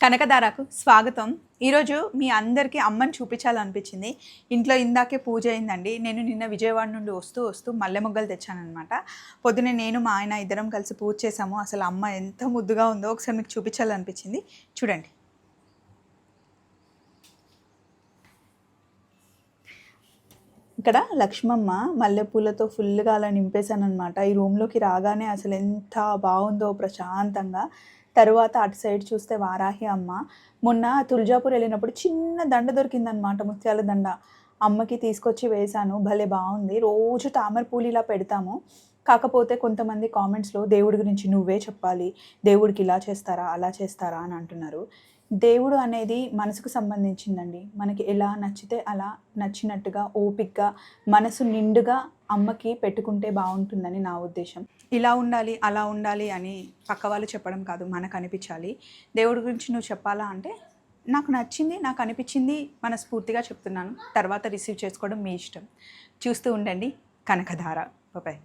కనకదారకు స్వాగతం. ఈరోజు మీ అందరికీ అమ్మని చూపించాలనిపించింది. ఇంట్లో ఇందాకే పూజ అయిందండి. నేను నిన్న విజయవాడ నుండి వస్తూ వస్తూ మల్లె మొగ్గలు తెచ్చానమాట పొద్దునే నేను మా ఆయన ఇద్దరం కలిసి పూజ చేసాము అసలు అమ్మ ఎంత ముద్దుగా ఉందో ఒకసారి మీకు చూపించాలనిపించింది. చూడండి. ఇక్కడ లక్ష్మమ్మ మల్లెపూలతో ఫుల్గా అలా నింపేశానమాట అనమాట ఈ రూమ్లోకి రాగానే అసలు ఎంత బాగుందో ప్రశాంతంగా. తర్వాత అటు సైడ్ చూస్తే వారాహి అమ్మ. మొన్న తుల్జాపూర్ వెళ్ళినప్పుడు చిన్న దండ దొరికిందనమాట ముత్యాల దండ. అమ్మకి తీసుకొచ్చి వేశాను. భలే బాగుంది. రోజు తామర పూలు ఇలా పెడతాము. కాకపోతే కొంతమంది కామెంట్స్లో దేవుడి గురించి నువ్వే చెప్పాలి. దేవుడికి ఇలా చేస్తారా అలా చేస్తారా అని అంటున్నారు. దేవుడు అనేది మనసుకు సంబంధించిందండి. మనకి ఎలా నచ్చితే అలా నచ్చినట్టుగా ఓపిక్గా మనసు నిండుగా అమ్మకి పెట్టుకుంటే బాగుంటుందని నా ఉద్దేశం. ఇలా ఉండాలి అలా ఉండాలి అని పక్క వాళ్ళు చెప్పడం కాదు మనకు అనిపించాలి. దేవుడి గురించి నువ్వు చెప్పాలా అంటే నాకు నచ్చింది నాకు అనిపించింది మనస్ఫూర్తిగా చెప్తున్నాను. తర్వాత రిసీవ్ చేసుకోవడం మీ ఇష్టం. చూస్తూ ఉండండి కనకధార. బాయ్